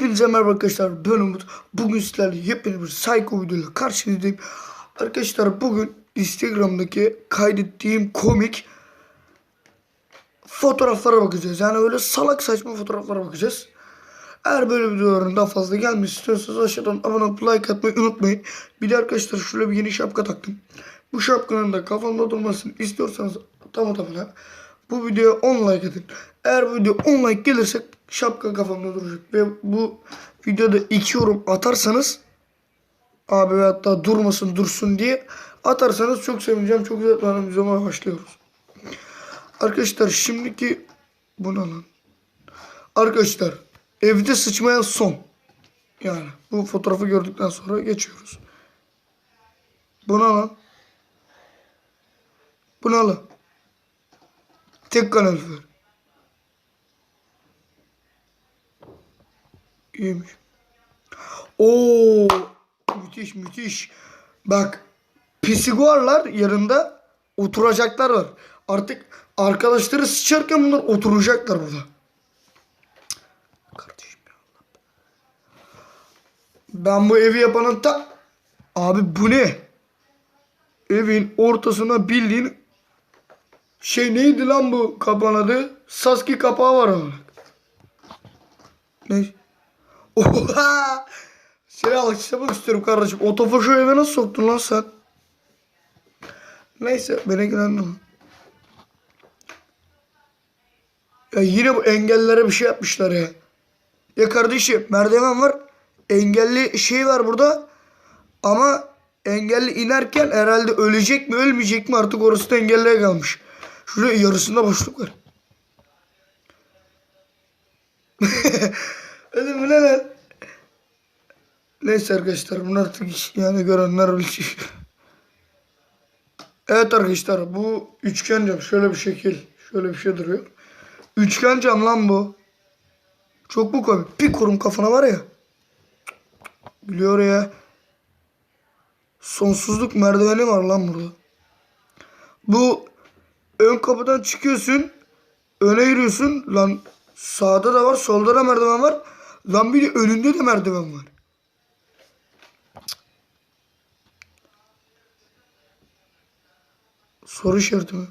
Hepinize merhaba arkadaşlar ben Umut. Bugün sizlerle yepyeni bir Psycho videoyla karşınızdayım. Arkadaşlar bugün Instagram'daki kaydettiğim komik fotoğraflara bakacağız. Yani öyle salak saçma fotoğraflara bakacağız. Eğer böyle videoların daha fazla gelmesi istiyorsanız aşağıdan abone olup like atmayı unutmayın. Bir de arkadaşlar şöyle bir yeni şapka taktım. Bu şapkanın da kafamda durmasını istiyorsanız tamam tamam bu videoya 10 like atın. Eğer bu video 10 like gelirse şapka kafamda duracak. Ve bu videoda 2 yorum atarsanız abi ve hatta durmasın dursun diye atarsanız çok sevineceğim. Çok güzel videoma başlıyoruz. Arkadaşlar şimdiki bu ne lan? Arkadaşlar evde sıçmaya son. Yani bu fotoğrafı gördükten sonra geçiyoruz. Bu ne lan? Bu ne lan? Tek kalorifer. İyiymiş. Oo, müthiş müthiş. Bak pisiguarlar yanında oturacaklar var. Artık arkadaşları sıçarken bunlar oturacaklar burada. Kardeşim ya. Ben bu evi yapanın ta... Abi bu ne? Evin ortasına bildiğin şey neydi lan bu kapağın adı? Saski kapağı var ama. Ne? Oha! Seni alkışlamak istiyorum kardeşim. Otofaşı eve nasıl soktun lan sen? Neyse beni ilgilendirme. Ya yine bu engellilere bir şey yapmışlar ya. Ya kardeşim merdiven var. Engelli şey var burada. Ama engelli inerken herhalde ölecek mi ölmeyecek mi artık orası da engelliye kalmış. Şurada yarısında boşluk var. Oğlum bu ne lan? Neyse arkadaşlar bunu artık yani görenler bilecek. Evet arkadaşlar bu üçgen cam şöyle bir şekil. Şöyle bir şey duruyor. Üçgen cam lan bu. Çok mu komik? Bir kurum kafana var ya. Biliyor ya. Sonsuzluk merdiveni var lan burada. Bu ön kapıdan çıkıyorsun. Öne yürüyorsun. Lan sağda da var solda da merdiven var. Lan bir de önünde de merdiven var. Soru işareti mi?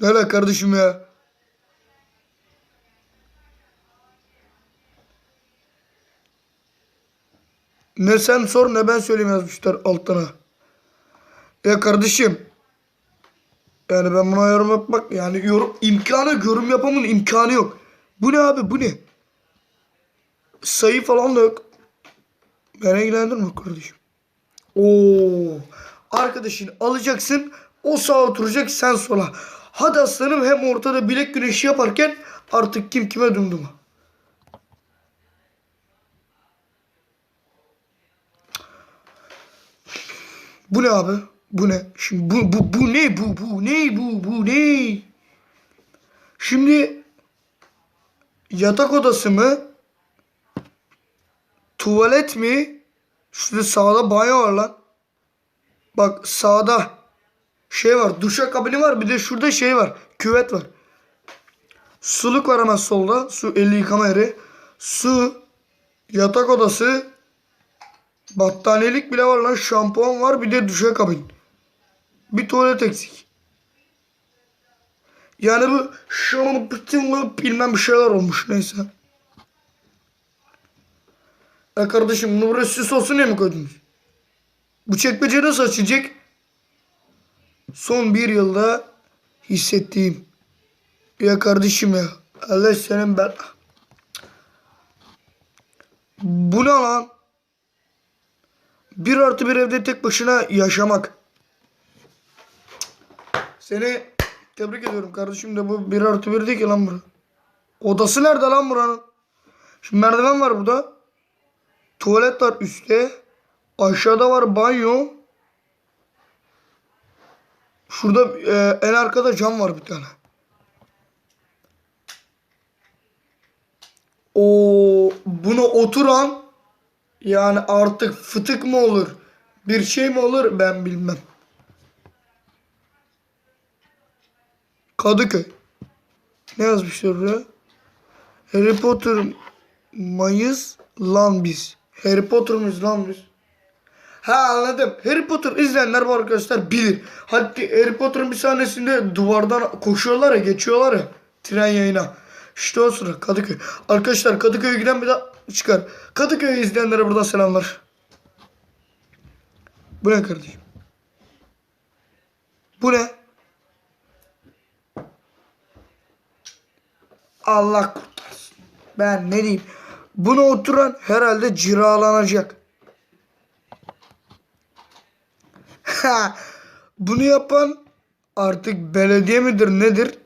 Ne la kardeşim ya? Ne sen sor ne ben söyleyeyim yazmışlar altına. Ya kardeşim. Yani ben buna yorum yapmak yani yorum imkanı yorum yapamın imkanı yok. Bu ne abi bu ne? Sayı falan da yok. Beni ilgilendirme kardeşim. Oo. Arkadaşını alacaksın. O sağa oturacak sen sola. Hadi aslanım hem ortada bilek güneşi yaparken artık kim kime dumduma. Bu ne abi? Bu ne? Şimdi bu, bu, bu ne? Bu, bu ne? Bu, bu ne? Şimdi yatak odası mı? Tuvalet mi? Şurada sağda banyo var lan. Bak sağda şey var. Duşa kabini var. Bir de şurada şey var. Küvet var. Suluk var hemen solda. Su eli yıkama yeri. Su. Yatak odası. Battaniyelik bile var lan. Şampuan var. Bir de duşa kabin. Bir tuvalet eksik. Yani bu şunun bütün bilmem bir şeyler olmuş. Neyse. E kardeşim bunu buraya süs olsun diye mi koydunuz? Bu çekmece nasıl açacak? Son bir yılda hissettiğim. Ya kardeşim ya. Allah senin ben... Bu ne lan? Bir artı bir evde tek başına yaşamak. Seni tebrik ediyorum kardeşim de bu bir artı bir değil ki lan bura. Odası nerede lan buranın? Şimdi merdiven var burada. Tuvalet var üstte. Aşağıda var banyo. Şurada e, en arkada cam var bir tane. O buna oturan yani artık fıtık mı olur? Bir şey mi olur ben bilmem. Kadıköy. Ne yazmışlar buraya? Harry Potter Mayıs lan biz? Harry Potter mıyız lan? Ha anladım. Harry Potter izleyenler bu arkadaşlar bilir. Hatta Harry Potter'ın bir sahnesinde duvardan koşuyorlar ya geçiyorlar ya tren yayına. İşte o sıra Kadıköy. Arkadaşlar Kadıköy'e giden bir daha çıkar. Kadıköy'ü izleyenlere buradan selamlar. Bu ne kardeşim? Bu ne? Allah kurtarsın. Ben ne diyeyim? Buna oturan herhalde ciralanacak. Bunu yapan artık belediye midir nedir?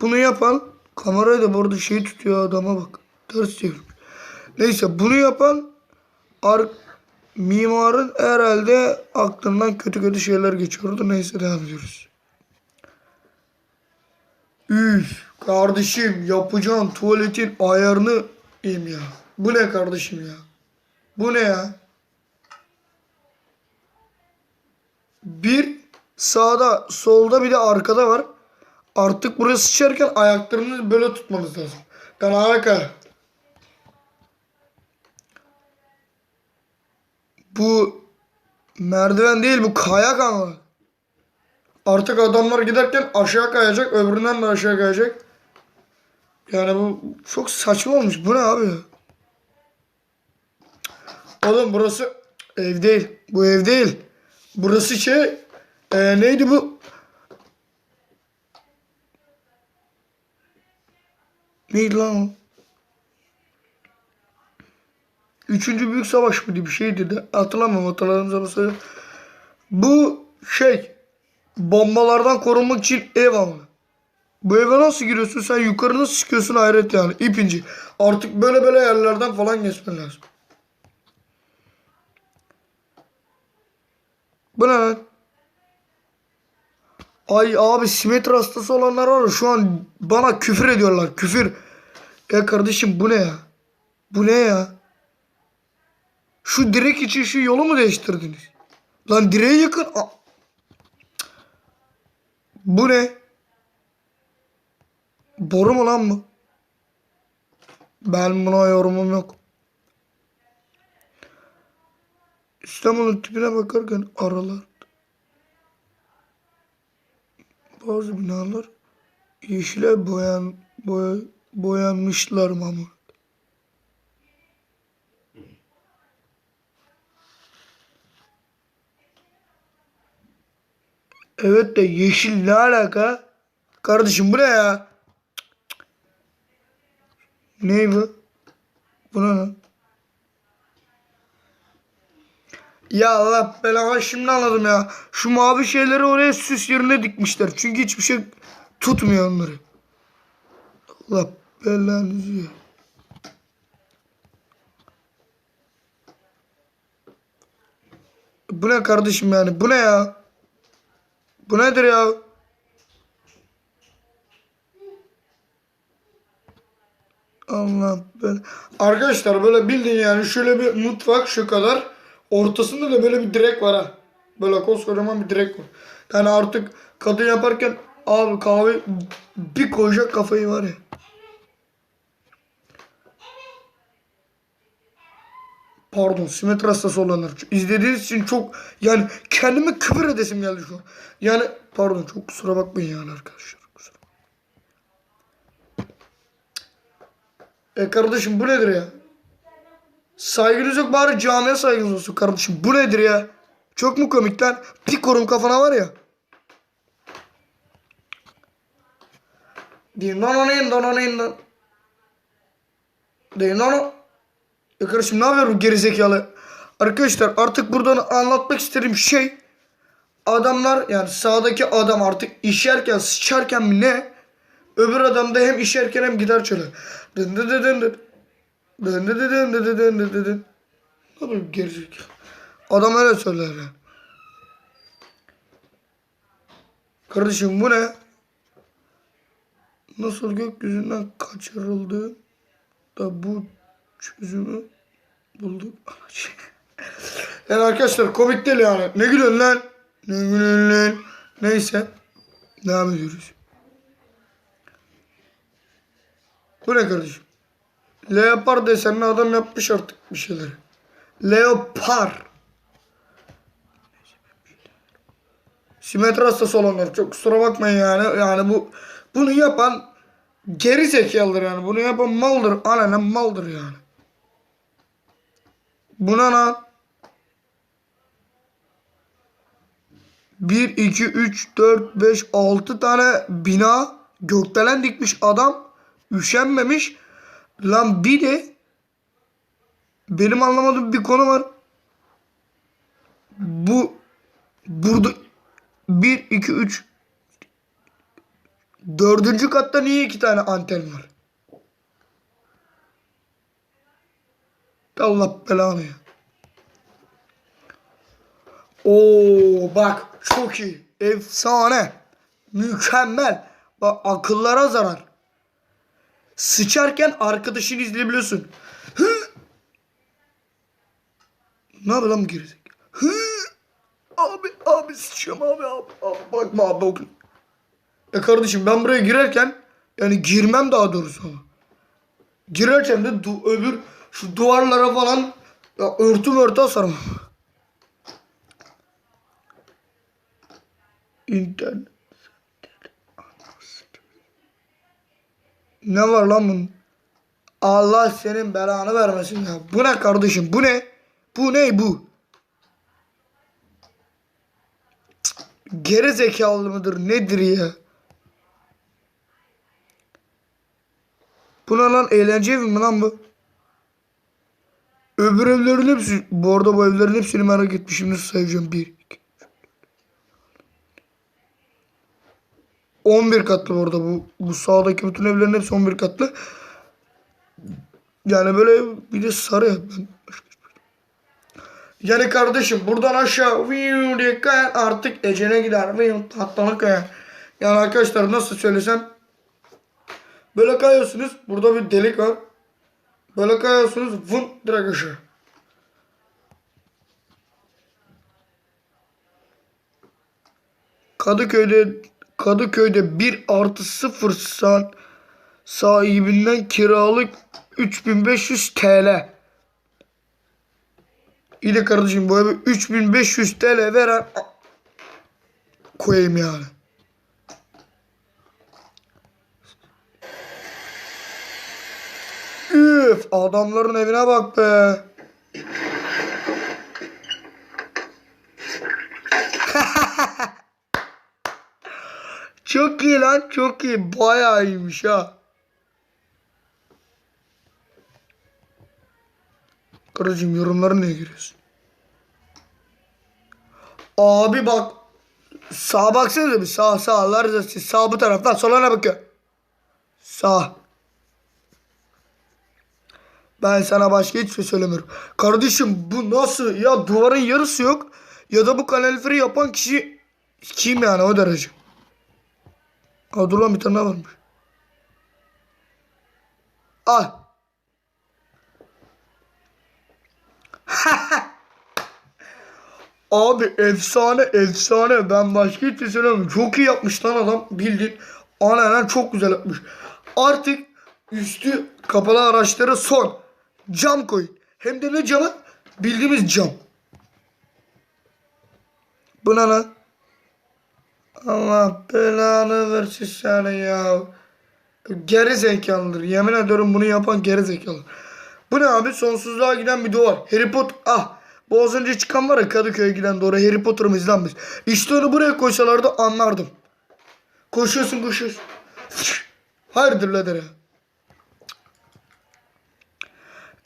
Bunu yapan kamerayı da bu arada şey tutuyor adama bak. Ters çevirmiş. Neyse bunu yapan ar mimarın herhalde aklından kötü kötü şeyler geçiyordu. Neyse devam ediyoruz. Üf kardeşim yapacağın tuvaletin ayarını iyiyim ya. Bu ne kardeşim ya? Bu ne ya? Bir sağda solda bir de arkada var. Artık buraya sıçarken ayaklarınızı böyle tutmanız lazım. Yani harika. Bu merdiven değil bu kayak ama. Artık adamlar giderken aşağı kayacak öbüründen de aşağı kayacak. Yani bu çok saçma olmuş. Bu ne abi? Oğlum burası ev değil. Bu ev değil. Burası şey e, neydi bu? Neydi lan o? Üçüncü Büyük Savaş mıydı bir şeydi de hatırlamıyorum hatırladığım zaman. Bu şey bombalardan korunmak için ev ama. Bu eve nasıl giriyorsun sen yukarı nasıl çıkıyorsun hayret yani ipinci. Artık böyle böyle yerlerden falan geçmen lazım. Bu ne lan? Ay abi simetri hastası olanlar var şu an bana küfür ediyorlar küfür. Ya kardeşim bu ne ya? Bu ne ya? Şu direk için şu yolu mu değiştirdiniz? Lan direği yakın. A- Bu ne? Boru mu lan bu? Ben buna yorumum yok. İstanbul'un tipine bakarken aralar bazı binalar yeşile boyan boya, boyanmışlar mamur. Evet de yeşil ne alaka? Kardeşim bu ne ya? Ne bu? Bu ne lan? Ya Allah belanı şimdi anladım ya. Şu mavi şeyleri oraya süs yerine dikmişler. Çünkü hiçbir şey tutmuyor onları. Allah belanızı ya. Bu ne kardeşim yani? Bu ne ya? Bu nedir ya? Allah ben. Arkadaşlar böyle bildiğin yani şöyle bir mutfak şu kadar. Ortasında da böyle bir direk var ha. Böyle koskocaman bir direk var. Yani artık kadın yaparken abi kahve bir koyacak kafayı var ya. Pardon simetri hastası olanlar. İzlediğiniz için çok yani kendime küfür edesim geldi şu an. Yani pardon çok kusura bakmayın yani arkadaşlar. E kardeşim bu nedir ya? Saygınız yok bari camiye saygınız olsun kardeşim. Bu nedir ya? Çok mu komik lan? Bir korum kafana var ya. Din don din don din don. Din don. Ya kardeşim ne yapıyor bu gerizekalı? Arkadaşlar artık buradan anlatmak istediğim şey adamlar yani sağdaki adam artık işerken sıçarken mi ne? Öbür adam da hem işerken hem gitar çalar. Dın dın dın dın dın. Dın dın dın dın dın dın dın dın. Ne bu gerizekalı. Adam öyle söyler ya. Kardeşim bu ne? Nasıl gökyüzünden kaçırıldı da bu çözümü bulduk. yani arkadaşlar komik değil yani. Ne gülüyorsun lan? Ne gülüyorsun lan? Neyse. Devam ediyoruz. Bu ne kardeşim? Leopar desenli adam yapmış artık bir şeyleri. Leopar. Simetri hastası olanlar çok kusura bakmayın yani. Yani bu bunu yapan geri zekalıdır yani. Bunu yapan maldır. Alenen maldır yani. Buna lan 1, 2, 3, 4, 5, 6 tane bina gökdelen dikmiş adam. Üşenmemiş. Lan bir de benim anlamadığım bir konu var. Bu burada 1, 2, 3 dördüncü katta niye iki tane anten var? Allah belanı ya. Oo bak çok iyi. Efsane. Mükemmel. Bak akıllara zarar. Sıçarken arkadaşını izleyebiliyorsun. Hı. Ne yapıyor lan bu gerizekalı? Hı. Abi abi sıçıyorum abi abi. abi. Bakma abi bakın. Ya kardeşim ben buraya girerken yani girmem daha doğrusu ama. Girerken de du- öbür şu duvarlara falan ya örtü örtü asarım. İnternet. Ne var lan bunun? Allah senin belanı vermesin ya. Bu ne kardeşim? Bu ne? Bu ne bu? Cık, Geri zekalı mıdır? Nedir ya? Bu ne lan? Eğlence evi mi lan bu? Öbür evlerin hepsi... Bu arada bu evlerin hepsini merak etmişim. Nasıl sayacağım? Bir, 11 katlı bu arada bu. Bu sağdaki bütün evlerin hepsi 11 katlı. Yani böyle bir de sarı. Şey- Yani kardeşim buradan aşağı diye kayan artık Ece'ne gider. Tatlanı kayan. Yani arkadaşlar nasıl söylesem böyle kayıyorsunuz. Burada bir delik var. Böyle kayıyorsunuz. Vın direkt aşağı. Kadıköy'de Kadıköy'de 1 artı 0 san sahibinden kiralık 3500 TL. İyi de kardeşim bu eve 3500 TL veren koyayım yani. Üf adamların evine bak be. Çok iyi lan çok iyi. Bayağı iyiymiş ha. Karıcığım yorumları neye giriyorsun? Abi bak. Sağa baksanıza bir sağ sağ Allah rızası için. Sağ bu taraftan sola ne bakıyor? Sağ. Ben sana başka hiçbir şey söylemiyorum. Kardeşim bu nasıl? Ya duvarın yarısı yok. Ya da bu kaloriferi yapan kişi kim yani o derece. Aa, dur lan bir tane daha varmış. Al. Abi efsane efsane. Ben başka hiçbir şey söylemiyorum. Çok iyi yapmış lan adam. Bildin. Aynen çok güzel yapmış. Artık üstü kapalı araçlara son. Cam koyun. Hem de ne camı? Bildiğimiz cam. Bu ne lan? Allah belanı versin sana ya. Geri zekalıdır. Yemin ediyorum bunu yapan geri zekalı. Bu ne abi? Sonsuzluğa giden bir duvar. Harry Potter. Ah. Bu az önce çıkan var ya Kadıköy'e giden doğru. Harry Potter'ımı izlenmiş. İşte onu buraya koysalardı anlardım. Koşuyorsun koşuyorsun. Hayırdır lader ya.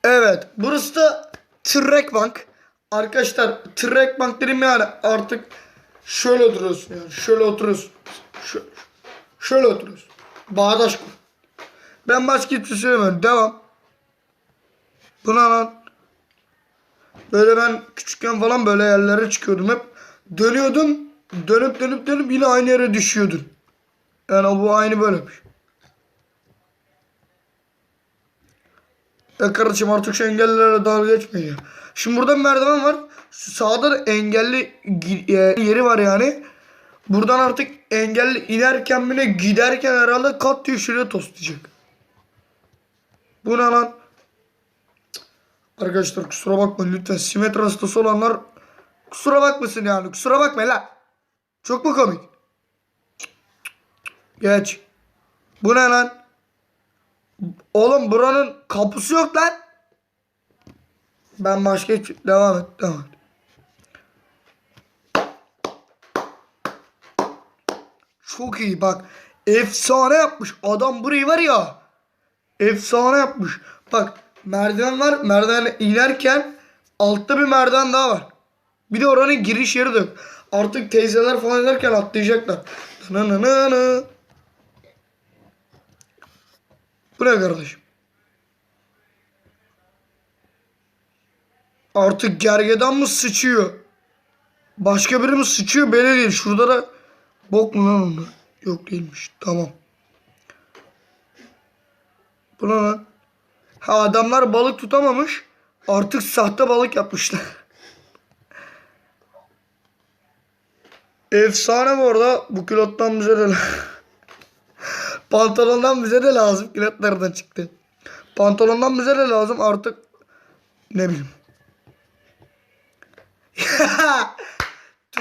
Evet. Burası da Trek Bank. Arkadaşlar Trek Bank dedim yani artık şöyle duruyorsun yani. Şöyle oturuyorsun. Şöyle, şöyle oturuyorsun. Bağdaş kur. Ben başka hiçbir şey. Devam. Buna lan. Böyle ben küçükken falan böyle yerlere çıkıyordum hep. Dönüyordum. Dönüp dönüp dönüp yine aynı yere düşüyordun. Yani bu aynı böylemiş. Ya kardeşim artık şu engellilerle dalga geçmeyin ya. Şimdi burada merdiven var. Sağda da engelli e, yeri var yani. Buradan artık engelli inerken bile giderken herhalde kat diye şuraya toslayacak. Bu ne lan? Arkadaşlar kusura bakmayın lütfen. Simetri hastası olanlar kusura bakmasın yani. Kusura bakmayın lan. Çok mu komik? Geç. Bu ne lan? Oğlum buranın kapısı yok lan. Ben başka. Devam et. Devam et. Çok iyi bak. Efsane yapmış. Adam burayı var ya. Efsane yapmış. Bak merdiven var. Merdivene inerken altta bir merdiven daha var. Bir de oranın giriş yeri de. Artık teyzeler falan inerken atlayacaklar. Nı Bu ne kardeşim? Artık gergedan mı sıçıyor? Başka biri mi sıçıyor belli değil. Şurada da bok mu lan onlar? Yok değilmiş. Tamam. Bu ne lan? Ha adamlar balık tutamamış. Artık sahte balık yapmışlar. Efsane bu arada. Bu külottan bize de Pantolondan bize de lazım. Külot nereden çıktı? Pantolondan bize de lazım artık. Ne bileyim.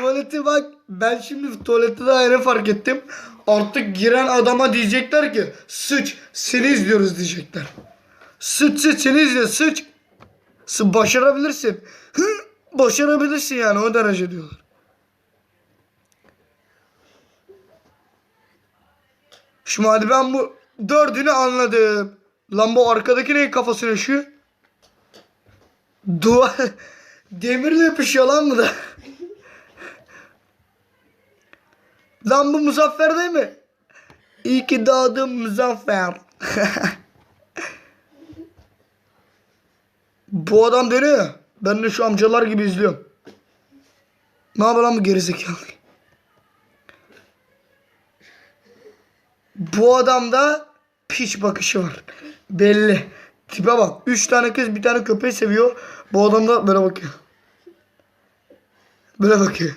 Tuvaleti bak ben şimdi tuvalette daha yeni fark ettim. Artık giren adama diyecekler ki sıç seni izliyoruz diyecekler. Sıç sıç seni izliyor sıç. Sı başarabilirsin. Hı, başarabilirsin yani o derece diyorlar. Şimdi hadi ben bu dördünü anladım. Lan bu arkadaki neyin kafasına yaşıyor? Dua demirle yapışıyor lan bu da. Lan bu Muzaffer değil mi? İyi ki doğdun Muzaffer. bu adam dönüyor. Ben de şu amcalar gibi izliyorum. Ne yapıyor lan bu gerizekalı? Bu adamda piç bakışı var. Belli. Tipe bak. Üç tane kız bir tane köpeği seviyor. Bu adam da böyle bakıyor. Böyle bakıyor.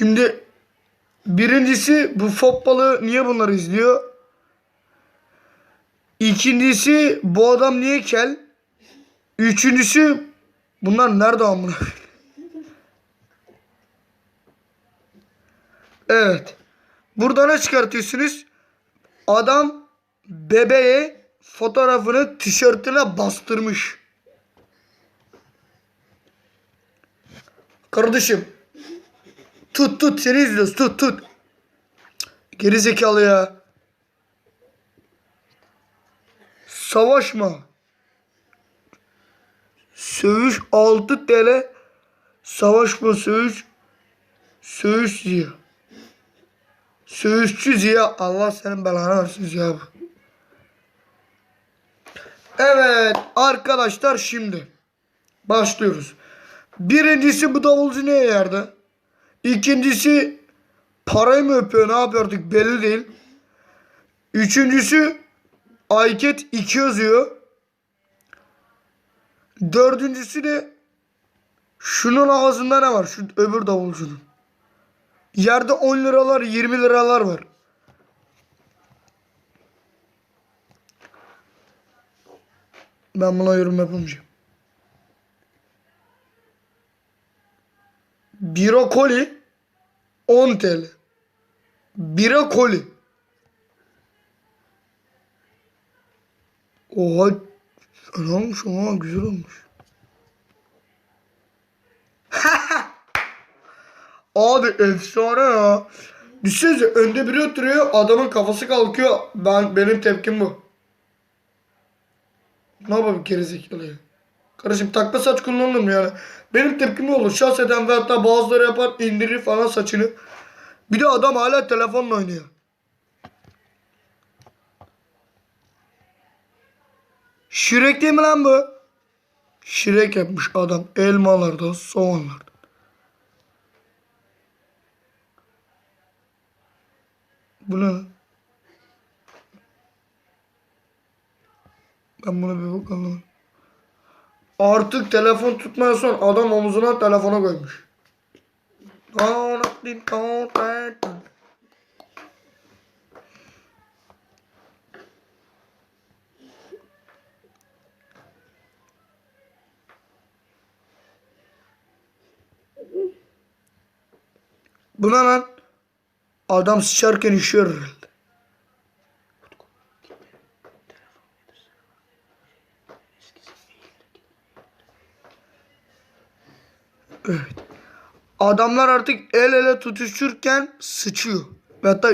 Şimdi birincisi bu fop balığı niye bunları izliyor? İkincisi bu adam niye kel? Üçüncüsü bunlar nerede amına? evet. Burada ne çıkartıyorsunuz? Adam bebeğe fotoğrafını tişörtüne bastırmış. Kardeşim Tut tut seni izliyoruz tut tut. Geri zekalı ya. Savaşma. Söğüş 6 TL. Savaşma söğüş. Söğüş diyor. Söğüşçü Ziya. Allah senin belanı versin Ziya bu. Evet arkadaşlar şimdi başlıyoruz. Birincisi bu davulcu neye yerde? İkincisi parayı mı öpüyor ne yapıyor artık belli değil. Üçüncüsü Ayket 2 yazıyor. Dördüncüsü de şunun ağzında ne var? Şu öbür davulcunun. Yerde 10 liralar 20 liralar var. Ben buna yorum yapamayacağım. Bira koli 10 TL. Bira koli. Oha ne olmuş ama güzel olmuş. Abi efsane ya. Düşünsenize önde biri oturuyor adamın kafası kalkıyor. Ben benim tepkim bu. Ne yapayım gerizekalı ya. Kardeşim takma saç kullanırım yani. Benim tepkim olur. Şahs eden ve hatta bazıları yapar indirir falan saçını. Bir de adam hala telefonla oynuyor. Şirek değil mi lan bu? Şirek yapmış adam elmalarda, soğanlarda. Bu ne? Ben buna bir bak anlamadım. Artık telefon tutmaya son adam omuzuna telefona koymuş. Buna lan adam sıçarken işiyor. Evet. Adamlar artık el ele tutuşurken sıçıyor. Ve hatta.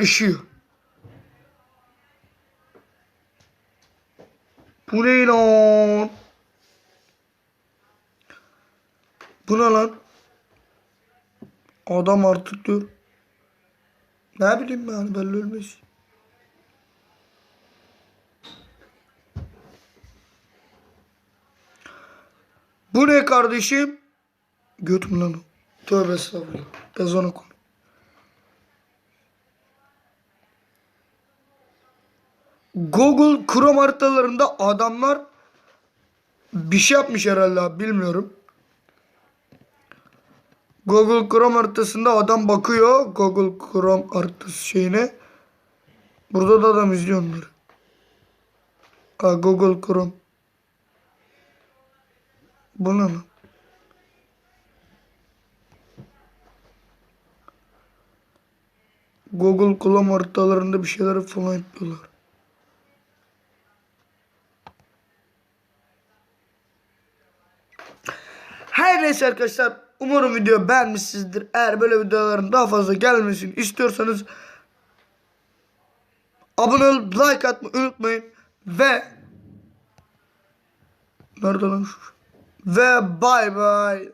Bu ne lan? Bu ne lan? Adam artık diyor. Ne bileyim yani belli ölmez. Bu ne kardeşim? Göt mü lan o? Tövbe estağfurullah. Ezana konu. Google Chrome haritalarında adamlar bir şey yapmış herhalde abi, bilmiyorum. Google Chrome haritasında adam bakıyor Google Chrome haritası şeyine. Burada da adam izliyor onları. Ha, Google Chrome. Bu ne lan? Google Chrome haritalarında bir şeyler falan yapıyorlar. Her neyse arkadaşlar umarım video beğenmişsinizdir. Eğer böyle videoların daha fazla gelmesini istiyorsanız abone olup like atmayı unutmayın ve nerede lan şu? Ve bay bay.